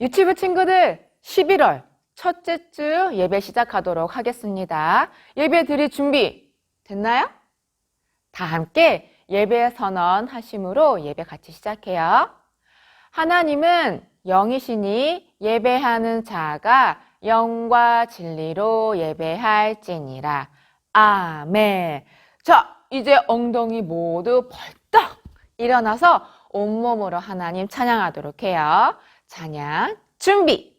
유치부 친구들 11월 첫째 주 예배 시작하도록 하겠습니다. 예배 드릴 준비 됐나요? 다 함께 예배 선언 하심으로 예배 같이 시작해요. 하나님은 영이시니 예배하는 자가 영과 진리로 예배할지니라. 아멘. 자, 이제 엉덩이 모두 벌떡 일어나서 온몸으로 하나님 찬양하도록 해요. 찬양 준비.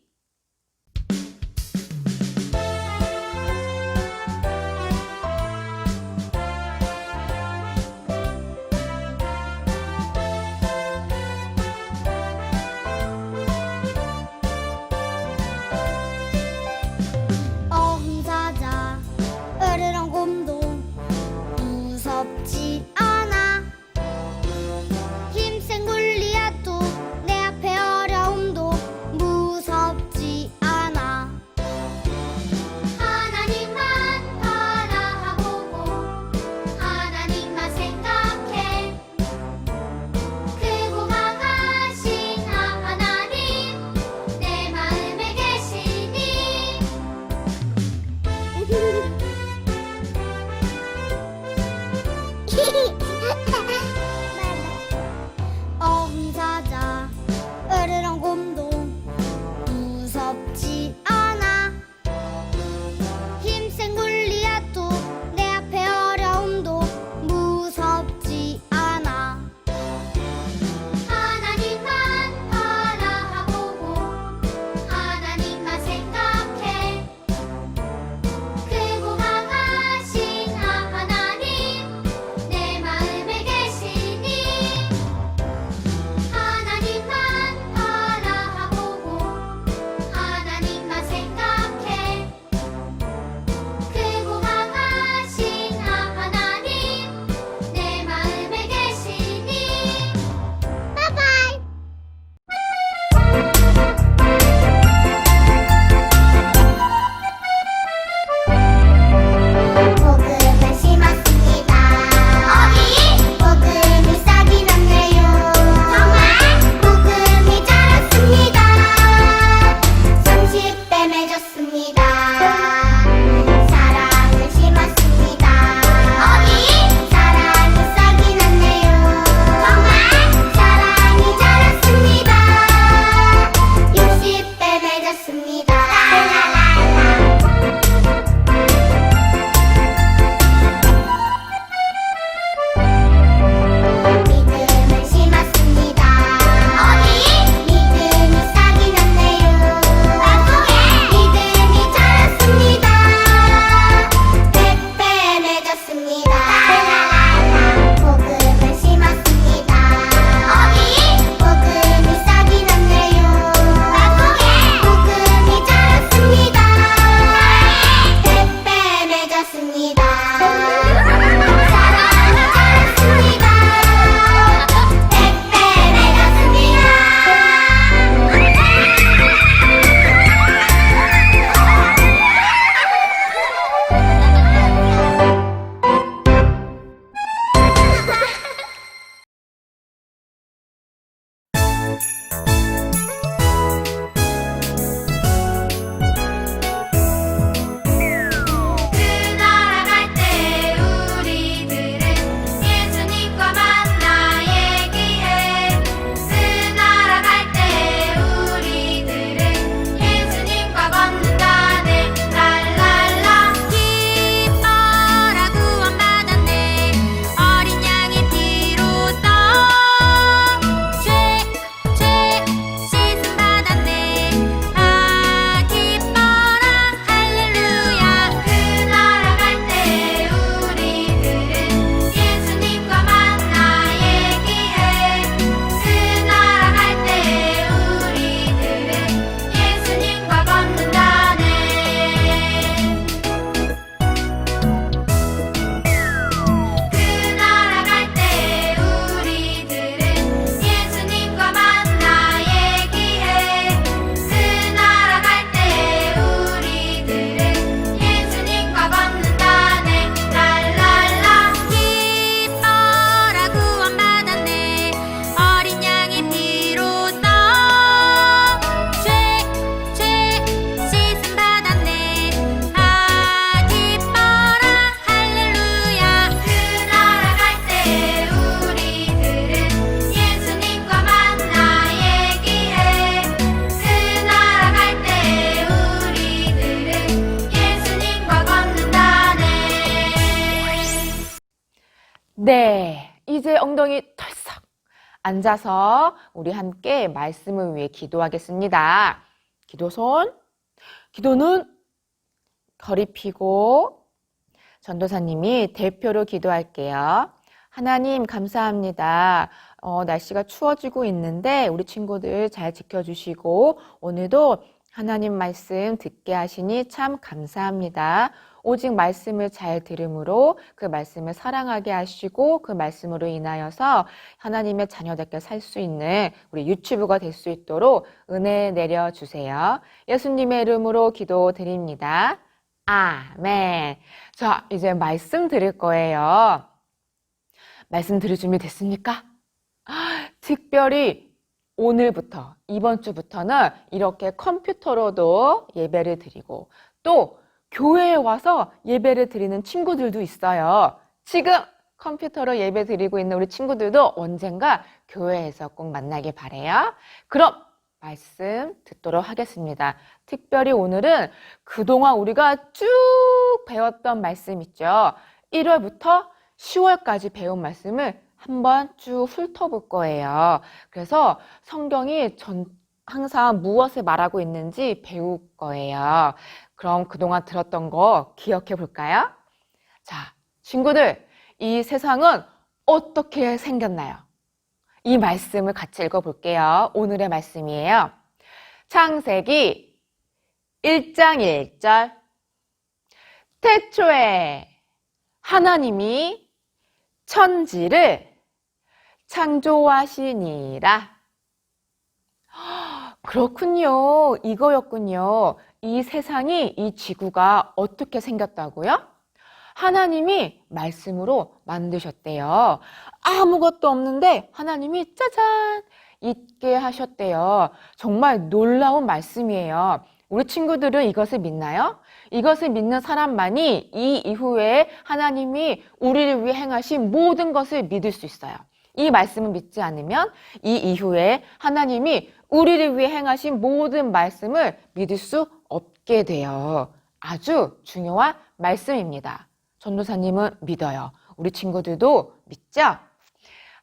앉아서 우리 함께 말씀을 위해 기도하겠습니다. 기도손, 기도는 거리 피고 전도사님이 대표로 기도할게요. 하나님 감사합니다. 어, 날씨가 추워지고 있는데 우리 친구들 잘 지켜주시고 오늘도 하나님 말씀 듣게 하시니 참 감사합니다. 오직 말씀을 잘 들음으로 그 말씀을 사랑하게 하시고 그 말씀으로 인하여서 하나님의 자녀답게 살 수 있는 우리 유튜브가 될 수 있도록 은혜 내려 주세요. 예수님의 이름으로 기도드립니다. 아멘. 자, 이제 말씀 드릴 거예요. 말씀 들을 준비 됐습니까? 특별히 오늘부터, 이번 주부터는 이렇게 컴퓨터로도 예배를 드리고 또 교회에 와서 예배를 드리는 친구들도 있어요. 지금 컴퓨터로 예배 드리고 있는 우리 친구들도 언젠가 교회에서 꼭 만나길 바래요. 그럼 말씀 듣도록 하겠습니다. 특별히 오늘은 그동안 우리가 쭉 배웠던 말씀 있죠. 1월부터 10월까지 배운 말씀을 한번 쭉 훑어볼 거예요. 그래서 성경이 전, 항상 무엇을 말하고 있는지 배울 거예요. 그럼 그동안 들었던 거 기억해 볼까요? 자, 친구들, 이 세상은 어떻게 생겼나요? 이 말씀을 같이 읽어 볼게요. 오늘의 말씀이에요. 창세기 1장 1절. 태초에 하나님이 천지를 창조하시니라. 그렇군요. 이거였군요. 이 세상이, 이 지구가 어떻게 생겼다고요? 하나님이 말씀으로 만드셨대요. 아무것도 없는데 하나님이 짜잔! 있게 하셨대요. 정말 놀라운 말씀이에요. 우리 친구들은 이것을 믿나요? 이것을 믿는 사람만이 이 이후에 하나님이 우리를 위해 행하신 모든 것을 믿을 수 있어요. 이 말씀을 믿지 않으면 이 이후에 하나님이 우리를 위해 행하신 모든 말씀을 믿을 수 없게 돼요. 아주 중요한 말씀입니다. 전도사님은 믿어요. 우리 친구들도 믿죠?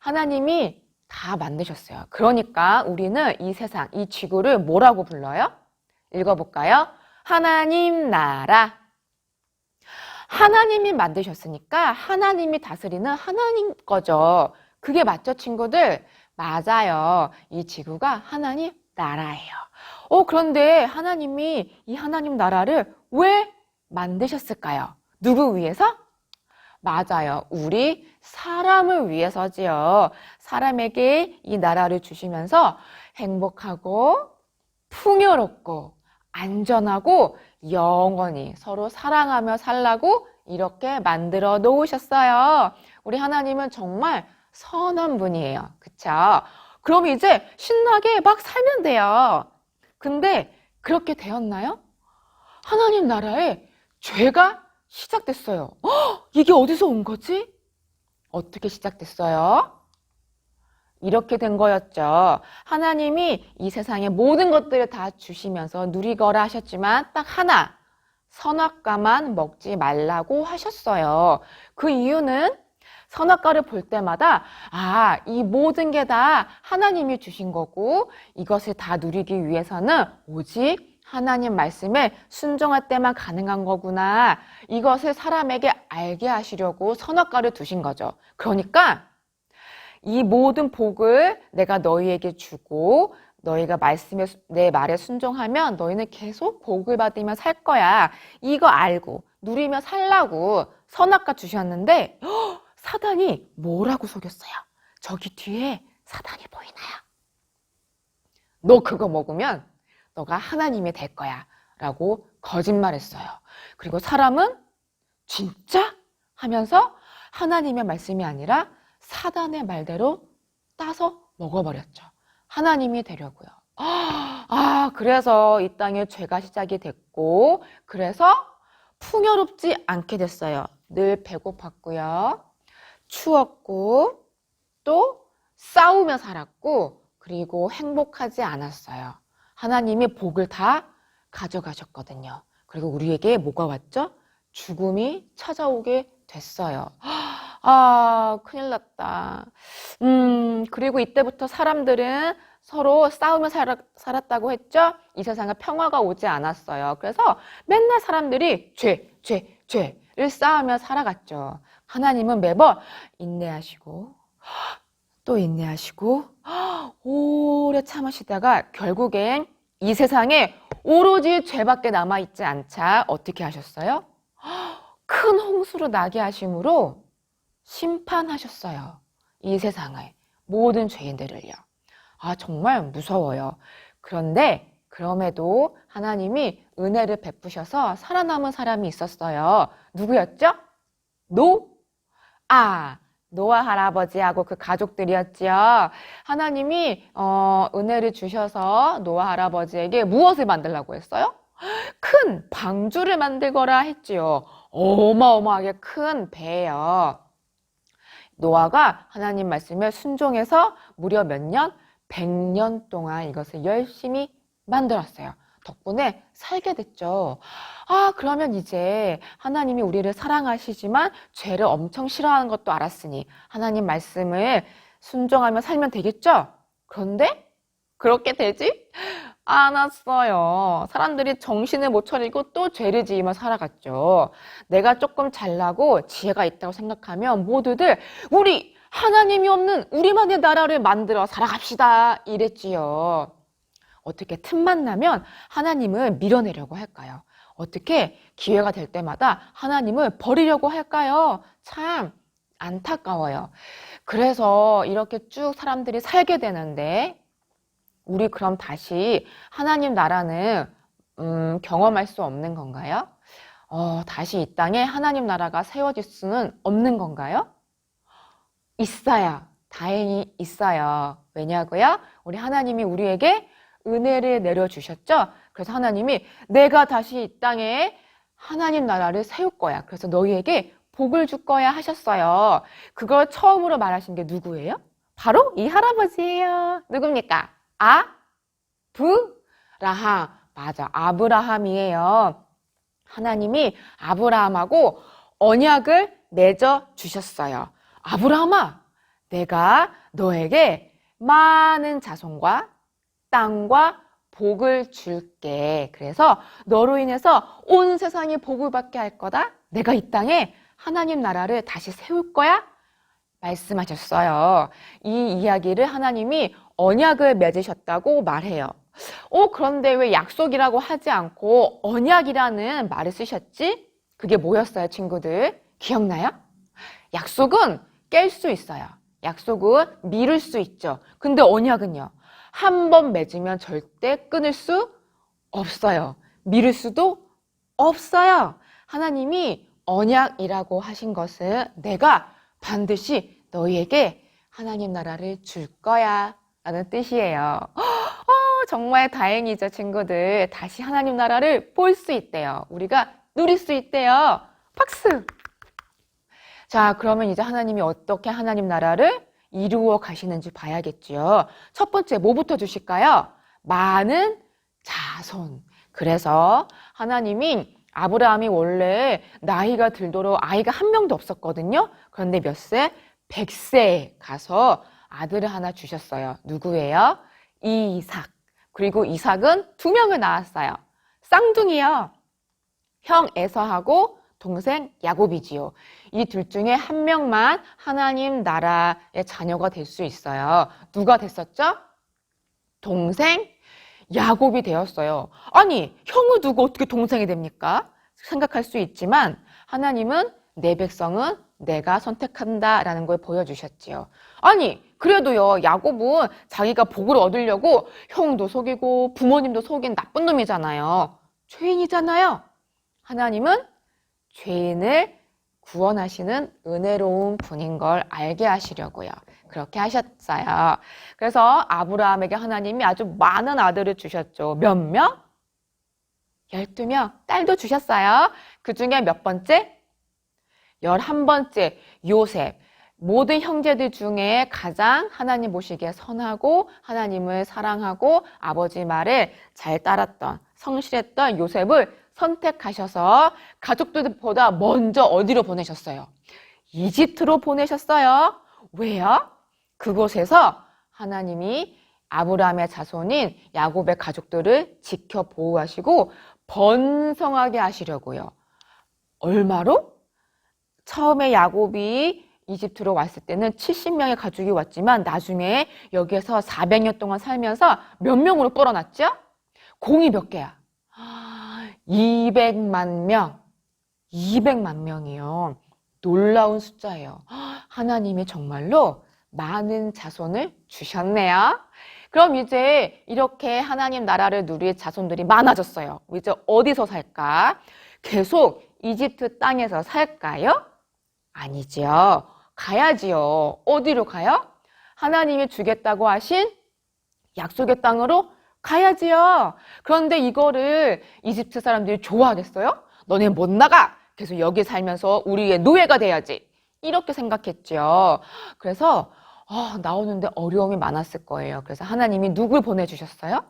하나님이 다 만드셨어요. 그러니까 우리는 이 세상, 이 지구를 뭐라고 불러요? 읽어볼까요? 하나님 나라. 하나님이 만드셨으니까 하나님이 다스리는 하나님 거죠. 그게 맞죠, 친구들? 맞아요. 이 지구가 하나님 나라예요. 어, 그런데 하나님이 이 하나님 나라를 왜 만드셨을까요? 누구 위해서? 맞아요. 우리 사람을 위해서지요. 사람에게 이 나라를 주시면서 행복하고 풍요롭고 안전하고 영원히 서로 사랑하며 살라고 이렇게 만들어 놓으셨어요. 우리 하나님은 정말 선한 분이에요. 그쵸? 그럼 이제 신나게 막 살면 돼요. 근데 그렇게 되었나요? 하나님 나라에 죄가 시작됐어요. 헉, 이게 어디서 온 거지? 어떻게 시작됐어요? 이렇게 된 거였죠. 하나님이 이 세상의 모든 것들을 다 주시면서 누리거라 하셨지만 딱 하나, 선악과만 먹지 말라고 하셨어요. 그 이유는 선악과를 볼 때마다 아, 이 모든 게 다 하나님이 주신 거고 이것을 다 누리기 위해서는 오직 하나님 말씀에 순종할 때만 가능한 거구나. 이것을 사람에게 알게 하시려고 선악과를 두신 거죠. 그러니까 이 모든 복을 내가 너희에게 주고 너희가 말씀에 내 말에 순종하면 너희는 계속 복을 받으며 살 거야. 이거 알고 누리며 살라고 선악과 주셨는데 헉, 사단이 뭐라고 속였어요? 저기 뒤에 사단이 보이나요? 너 그거 먹으면 너가 하나님이 될 거야. 라고 거짓말했어요. 그리고 사람은 진짜? 하면서 하나님의 말씀이 아니라 사단의 말대로 따서 먹어버렸죠. 하나님이 되려고요. 아, 그래서 이 땅에 죄가 시작이 됐고, 그래서 풍요롭지 않게 됐어요. 늘 배고팠고요. 추웠고, 또 싸우며 살았고, 그리고 행복하지 않았어요. 하나님이 복을 다 가져가셨거든요. 그리고 우리에게 뭐가 왔죠? 죽음이 찾아오게 됐어요. 아, 큰일 났다. 음, 그리고 이때부터 사람들은 서로 싸우며 살았, 살았다고 했죠? 이 세상에 평화가 오지 않았어요. 그래서 맨날 사람들이 죄, 죄, 죄를 쌓으며 살아갔죠. 하나님은 매번 인내하시고, 또 인내하시고, 오래 참으시다가 결국엔 이 세상에 오로지 죄밖에 남아있지 않자 어떻게 하셨어요? 큰 홍수로 나게 하심으로 심판하셨어요. 이 세상의 모든 죄인들을요. 아, 정말 무서워요. 그런데 그럼에도 하나님이 은혜를 베푸셔서 살아남은 사람이 있었어요. 누구였죠? 노? 아, 노아 할아버지하고 그 가족들이었지요. 하나님이 어, 은혜를 주셔서 노아 할아버지에게 무엇을 만들라고 했어요? 큰 방주를 만들거라 했지요. 어마어마하게 큰 배예요. 노아가 하나님 말씀에 순종해서 무려 몇 년? 100년 동안 이것을 열심히 만들었어요. 덕분에 살게 됐죠. 아, 그러면 이제 하나님이 우리를 사랑하시지만 죄를 엄청 싫어하는 것도 알았으니 하나님 말씀을 순종하며 살면 되겠죠? 그런데 그렇게 되지 않았어요. 사람들이 정신을 못 차리고 또 죄를 지으며 살아갔죠. 내가 조금 잘나고 지혜가 있다고 생각하면 모두들 우리 하나님이 없는 우리만의 나라를 만들어 살아갑시다 이랬지요. 어떻게 틈만 나면 하나님을 밀어내려고 할까요? 어떻게 기회가 될 때마다 하나님을 버리려고 할까요? 참 안타까워요. 그래서 이렇게 쭉 사람들이 살게 되는데 우리 그럼 다시 하나님 나라는 음, 경험할 수 없는 건가요? 어, 다시 이 땅에 하나님 나라가 세워질 수는 없는 건가요? 있어요. 다행히 있어요. 왜냐고요? 우리 하나님이 우리에게 은혜를 내려주셨죠? 그래서 하나님이 내가 다시 이 땅에 하나님 나라를 세울 거야. 그래서 너희에게 복을 줄 거야 하셨어요. 그걸 처음으로 말하신 게 누구예요? 바로 이 할아버지예요. 누굽니까? 아, 브, 라함. 맞아. 아브라함이에요. 하나님이 아브라함하고 언약을 맺어 주셨어요. 아브라함아, 내가 너에게 많은 자손과 땅과 복을 줄게. 그래서 너로 인해서 온 세상이 복을 받게 할 거다. 내가 이 땅에 하나님 나라를 다시 세울 거야. 말씀하셨어요. 이 이야기를 하나님이 언약을 맺으셨다고 말해요. 어, 그런데 왜 약속이라고 하지 않고 언약이라는 말을 쓰셨지? 그게 뭐였어요, 친구들? 기억나요? 약속은 깰 수 있어요. 약속은 미룰 수 있죠. 근데 언약은요? 한 번 맺으면 절대 끊을 수 없어요. 미룰 수도 없어요. 하나님이 언약이라고 하신 것은 내가 반드시 너희에게 하나님 나라를 줄 거야. 라는 뜻이에요. 어, 정말 다행이죠, 친구들. 다시 하나님 나라를 볼 수 있대요. 우리가 누릴 수 있대요. 박수! 자, 그러면 이제 하나님이 어떻게 하나님 나라를 이루어 가시는지 봐야겠지요. 첫 번째, 뭐부터 주실까요? 많은 자손. 그래서 하나님이 아브라함이 원래 나이가 들도록 아이가 한 명도 없었거든요. 그런데 몇 세? 100세에 가서 아들을 하나 주셨어요. 누구예요? 이삭. 그리고 이삭은 두 명을 낳았어요. 쌍둥이요. 형 에서하고 동생 야곱이지요. 이 둘 중에 한 명만 하나님 나라의 자녀가 될 수 있어요. 누가 됐었죠? 동생 야곱이 되었어요. 아니, 형을 두고 어떻게 동생이 됩니까? 생각할 수 있지만 하나님은 내 백성은 내가 선택한다라는 걸 보여주셨지요. 아니, 그래도요, 야곱은 자기가 복을 얻으려고 형도 속이고 부모님도 속인 나쁜 놈이잖아요. 죄인이잖아요. 하나님은 죄인을 구원하시는 은혜로운 분인 걸 알게 하시려고요. 그렇게 하셨어요. 그래서 아브라함에게 하나님이 아주 많은 아들을 주셨죠. 몇 명? 12명. 딸도 주셨어요. 그 중에 몇 번째? 11번째 요셉. 모든 형제들 중에 가장 하나님 보시기에 선하고 하나님을 사랑하고 아버지 말을 잘 따랐던 성실했던 요셉을 선택하셔서 가족들보다 먼저 어디로 보내셨어요? 이집트로 보내셨어요. 왜요? 그곳에서 하나님이 아브라함의 자손인 야곱의 가족들을 지켜 보호하시고 번성하게 하시려고요. 얼마로? 처음에 야곱이 이집트로 왔을 때는 70명의 가족이 왔지만 나중에 여기에서 400년 동안 살면서 몇 명으로 불어났죠? 공이 몇 개야? 200만 명. 200만 명이요. 놀라운 숫자예요. 하나님이 정말로 많은 자손을 주셨네요. 그럼 이제 이렇게 하나님 나라를 누릴 자손들이 많아졌어요. 이제 어디서 살까? 계속 이집트 땅에서 살까요? 아니지요. 가야지요. 어디로 가요? 하나님이 주겠다고 하신 약속의 땅으로 가야지요. 그런데 이거를 이집트 사람들이 좋아하겠어요? 너네 못 나가. 계속 여기 살면서 우리의 노예가 돼야지. 이렇게 생각했죠. 그래서 아, 나오는데 어려움이 많았을 거예요. 그래서 하나님이 누굴 보내주셨어요?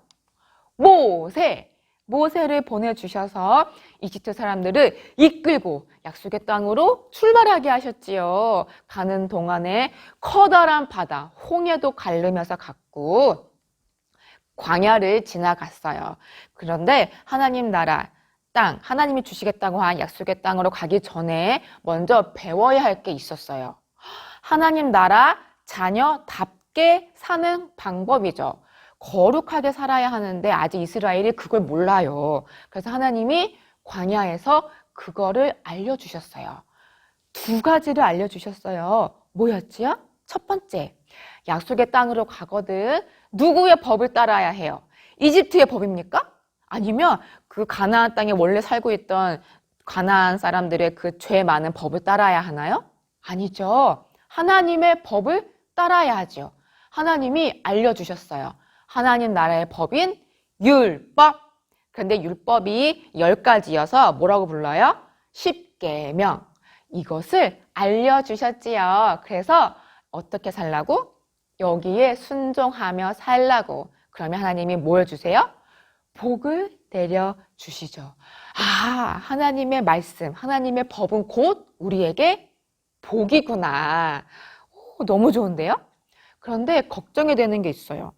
모세. 모세를 보내주셔서 이집트 사람들을 이끌고 약속의 땅으로 출발하게 하셨지요. 가는 동안에 커다란 바다, 홍해도 가르면서 갔고, 광야를 지나갔어요. 그런데 하나님 나라, 땅, 하나님이 주시겠다고 한 약속의 땅으로 가기 전에 먼저 배워야 할 게 있었어요. 하나님 나라 자녀답게 사는 방법이죠. 거룩하게 살아야 하는데 아직 이스라엘이 그걸 몰라요. 그래서 하나님이 광야에서 그거를 알려주셨어요. 두 가지를 알려주셨어요. 뭐였지요? 첫 번째, 약속의 땅으로 가거든 누구의 법을 따라야 해요? 이집트의 법입니까? 아니면 그 가나안 땅에 원래 살고 있던 가나안 사람들의 그 죄 많은 법을 따라야 하나요? 아니죠. 하나님의 법을 따라야 하죠. 하나님이 알려주셨어요. 하나님 나라의 법인 율법. 그런데 율법이 열 가지여서 뭐라고 불러요? 십계명. 이것을 알려주셨지요. 그래서 어떻게 살라고? 여기에 순종하며 살라고. 그러면 하나님이 뭘 주세요? 복을 내려 주시죠. 아, 하나님의 말씀, 하나님의 법은 곧 우리에게 복이구나. 오, 너무 좋은데요? 그런데 걱정이 되는 게 있어요.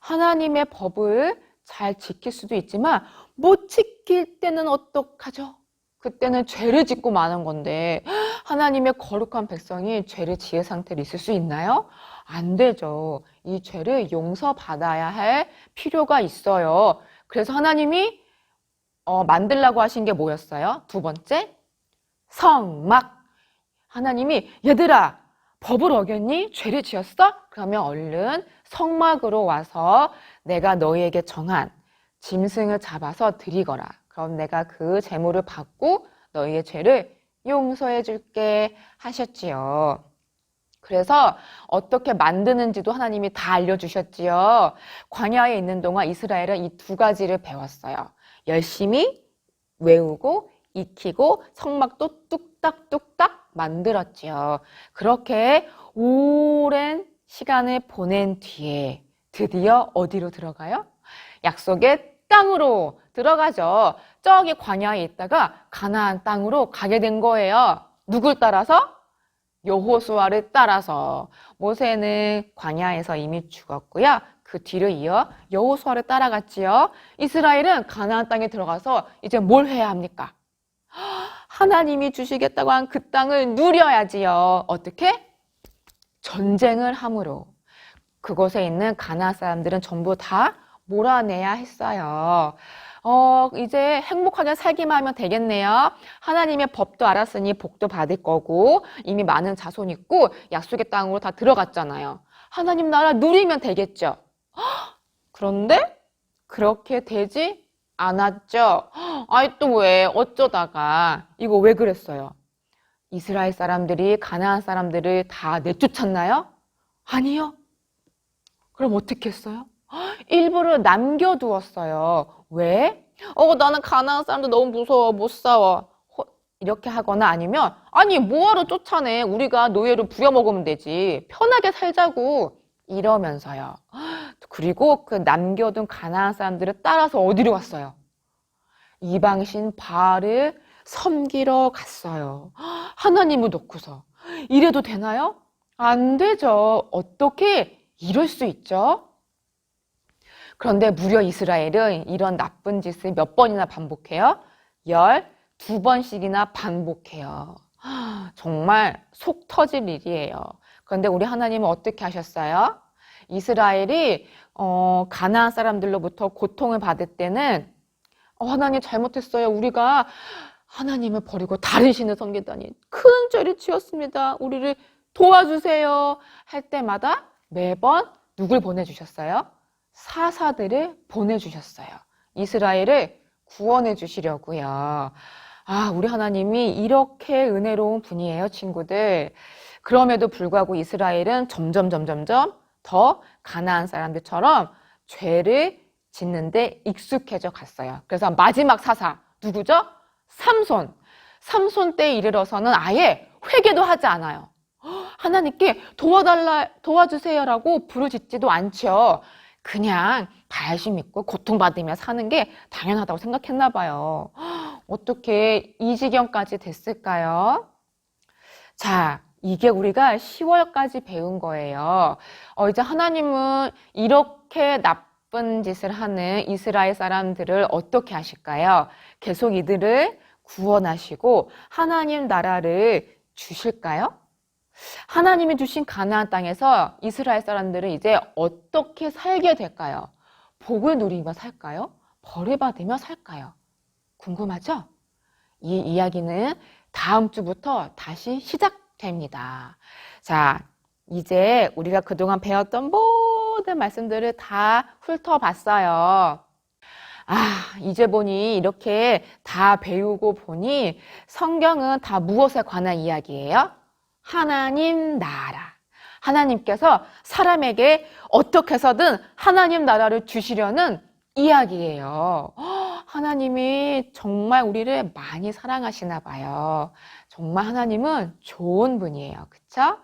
하나님의 법을 잘 지킬 수도 있지만 못 지킬 때는 어떡하죠? 그때는 죄를 짓고 마는 건데 하나님의 거룩한 백성이 죄를 지은 상태로 있을 수 있나요? 안 되죠. 이 죄를 용서받아야 할 필요가 있어요. 그래서 하나님이 어, 만들라고 하신 게 뭐였어요? 두 번째, 성막. 하나님이 얘들아 법을 어겼니? 죄를 지었어? 그러면 얼른 성막으로 와서 내가 너희에게 정한 짐승을 잡아서 드리거라. 그럼 내가 그 재물을 받고 너희의 죄를 용서해 줄게 하셨지요. 그래서 어떻게 만드는지도 하나님이 다 알려주셨지요. 광야에 있는 동안 이스라엘은 이 두 가지를 배웠어요. 열심히 외우고 익히고 성막도 뚝딱뚝딱 만들었지요. 그렇게 오랜 시간을 보낸 뒤에 드디어 어디로 들어가요? 약속의 땅으로 들어가죠. 저기 광야에 있다가 가나안 땅으로 가게 된 거예요. 누굴 따라서? 여호수아를 따라서 모세는 광야에서 이미 죽었고요. 그 뒤를 이어 여호수아를 따라갔지요. 이스라엘은 가나안 땅에 들어가서 이제 뭘 해야 합니까? 하나님이 주시겠다고 한 그 땅을 누려야지요. 어떻게? 전쟁을 함으로 그곳에 있는 가나안 사람들은 전부 다 몰아내야 했어요. 어, 이제 행복하게 살기만 하면 되겠네요. 하나님의 법도 알았으니 복도 받을 거고, 이미 많은 자손 있고, 약속의 땅으로 다 들어갔잖아요. 하나님 나라 누리면 되겠죠. 헉, 그런데 그렇게 되지 않았죠. 아이, 또 왜, 어쩌다가, 이거 왜 그랬어요? 이스라엘 사람들이 가나안 사람들을 다 내쫓았나요? 아니요. 그럼 어떻게 했어요? 일부를 남겨두었어요. 왜? 어, 나는 가나안 사람들 너무 무서워. 못 싸워. 허- 이렇게 하거나 아니면 아니, 뭐하러 쫓아내. 우리가 노예로 부려먹으면 되지. 편하게 살자고. 이러면서요. 그리고 그 남겨둔 가나안 사람들을 따라서 어디로 갔어요? 이방신 바알을 섬기러 갔어요. 하나님을 놓고서. 이래도 되나요? 안 되죠. 어떻게 이럴 수 있죠? 그런데 무려 이스라엘은 이런 나쁜 짓을 몇 번이나 반복해요? 12번씩이나 반복해요. 정말 속 터질 일이에요. 그런데 우리 하나님은 어떻게 하셨어요? 이스라엘이 어, 가나안 사람들로부터 고통을 받을 때는 어, 하나님 잘못했어요. 우리가 하나님을 버리고 다른 신을 섬기다니 큰 죄를 지었습니다. 우리를 도와주세요. 할 때마다 매번 누굴 보내주셨어요? 사사들을 보내주셨어요. 이스라엘을 구원해 주시려고요. 아, 우리 하나님이 이렇게 은혜로운 분이에요, 친구들. 그럼에도 불구하고 이스라엘은 점점 점점점 더 가나안 사람들처럼 죄를 짓는데 익숙해져 갔어요. 그래서 마지막 사사 누구죠? 삼손. 삼손 때에 이르러서는 아예 회개도 하지 않아요. 하나님께 도와달라 도와주세요라고 부르짖지도 않죠. 그냥 발심 믿고 고통받으며 사는 게 당연하다고 생각했나 봐요. 어떻게 이 지경까지 됐을까요? 자, 이게 우리가 10월까지 배운 거예요. 어, 이제 하나님은 이렇게 나쁜 짓을 하는 이스라엘 사람들을 어떻게 하실까요? 계속 이들을 구원하시고 하나님 나라를 주실까요? 하나님이 주신 가나안 땅에서 이스라엘 사람들은 이제 어떻게 살게 될까요? 복을 누리며 살까요? 벌을 받으며 살까요? 궁금하죠? 이 이야기는 다음 주부터 다시 시작됩니다. 자, 이제 우리가 그동안 배웠던 모든 말씀들을 다 훑어봤어요. 아, 이제 보니 이렇게 다 배우고 보니 성경은 다 무엇에 관한 이야기예요? 하나님 나라. 하나님께서 사람에게 어떻게 해서든 하나님 나라를 주시려는 이야기예요. 허, 하나님이 정말 우리를 많이 사랑하시나 봐요. 정말 하나님은 좋은 분이에요. 그쵸?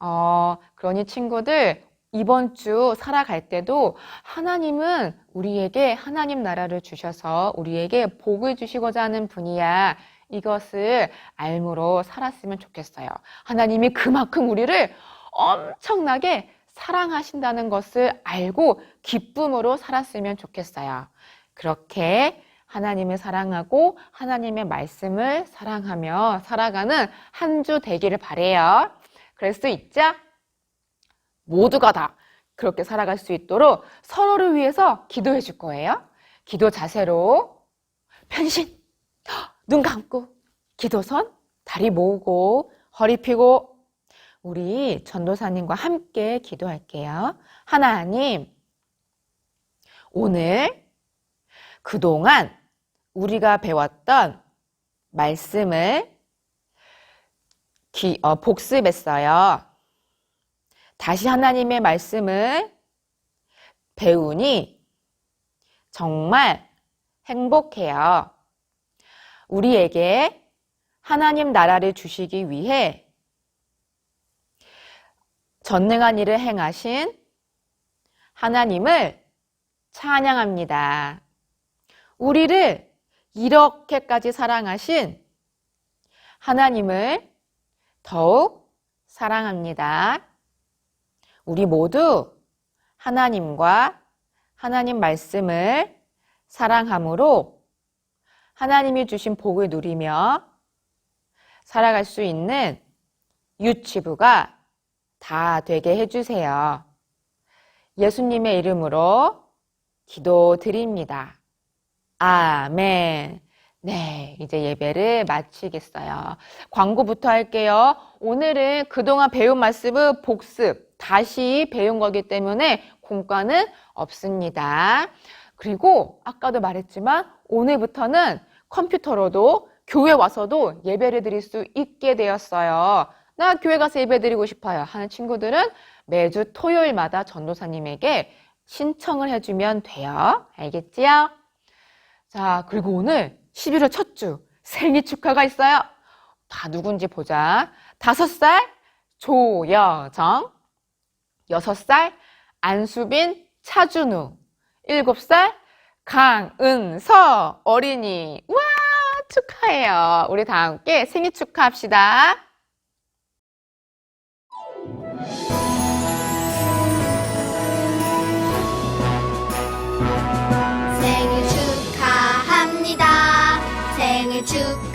어, 그러니 친구들, 이번 주 살아갈 때도 하나님은 우리에게 하나님 나라를 주셔서 우리에게 복을 주시고자 하는 분이야. 이것을 알므로 살았으면 좋겠어요. 하나님이 그만큼 우리를 엄청나게 사랑하신다는 것을 알고 기쁨으로 살았으면 좋겠어요. 그렇게 하나님을 사랑하고 하나님의 말씀을 사랑하며 살아가는 한 주 되기를 바래요. 그럴 수 있죠? 모두가 다 그렇게 살아갈 수 있도록 서로를 위해서 기도해 줄 거예요. 기도 자세로 변신. 눈 감고 기도선 다리 모으고 허리 펴고 우리 전도사님과 함께 기도할게요. 하나님, 오늘 그동안 우리가 배웠던 말씀을 기- 어, 복습했어요. 다시 하나님의 말씀을 배우니 정말 행복해요. 우리에게 하나님 나라를 주시기 위해 전능한 일을 행하신 하나님을 찬양합니다. 우리를 이렇게까지 사랑하신 하나님을 더욱 사랑합니다. 우리 모두 하나님과 하나님 말씀을 사랑함으로 하나님이 주신 복을 누리며 살아갈 수 있는 유치부가 다 되게 해주세요. 예수님의 이름으로 기도드립니다. 아멘. 네, 이제 예배를 마치겠어요. 광고부터 할게요. 오늘은 그동안 배운 말씀을 복습, 다시 배운 거기 때문에 공과는 없습니다. 그리고 아까도 말했지만 오늘부터는 컴퓨터로도 교회 와서도 예배를 드릴 수 있게 되었어요. 나 교회 가서 예배 드리고 싶어요 하는 친구들은 매주 토요일마다 전도사님에게 신청을 해주면 돼요. 알겠지요? 자, 그리고 오늘 11월 첫 주 생일 축하가 있어요. 다 누군지 보자. 다섯 살 조여정, 여섯 살 안수빈 차준우, 일곱 살 강은서 어린이. 와, 축하해요. 우리 다 함께 생일 축하합시다. 생일 축하합니다. 생일 축하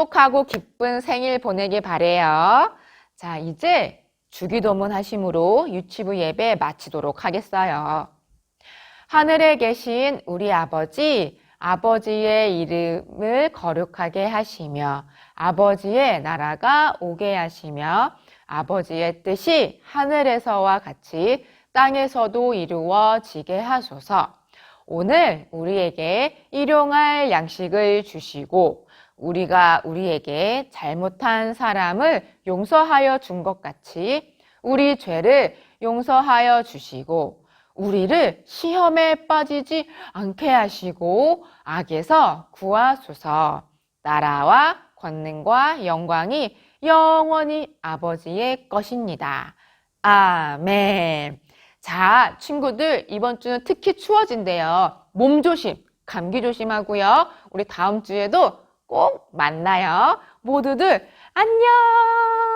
행복하고 기쁜 생일 보내길 바래요. 자, 이제 주기도문 하심으로 유치부 예배 마치도록 하겠어요. 하늘에 계신 우리 아버지, 아버지의 이름을 거룩하게 하시며, 아버지의 나라가 오게 하시며, 아버지의 뜻이 하늘에서와 같이 땅에서도 이루어지게 하소서. 오늘 우리에게 일용할 양식을 주시고 우리가 우리에게 잘못한 사람을 용서하여 준 것 같이 우리 죄를 용서하여 주시고 우리를 시험에 빠지지 않게 하시고 악에서 구하소서. 나라와 권능과 영광이 영원히 아버지의 것입니다. 아멘. 자, 친구들, 이번 주는 특히 추워진대요. 몸 조심, 감기 조심하고요. 우리 다음 주에도 꼭 만나요. 모두들 안녕!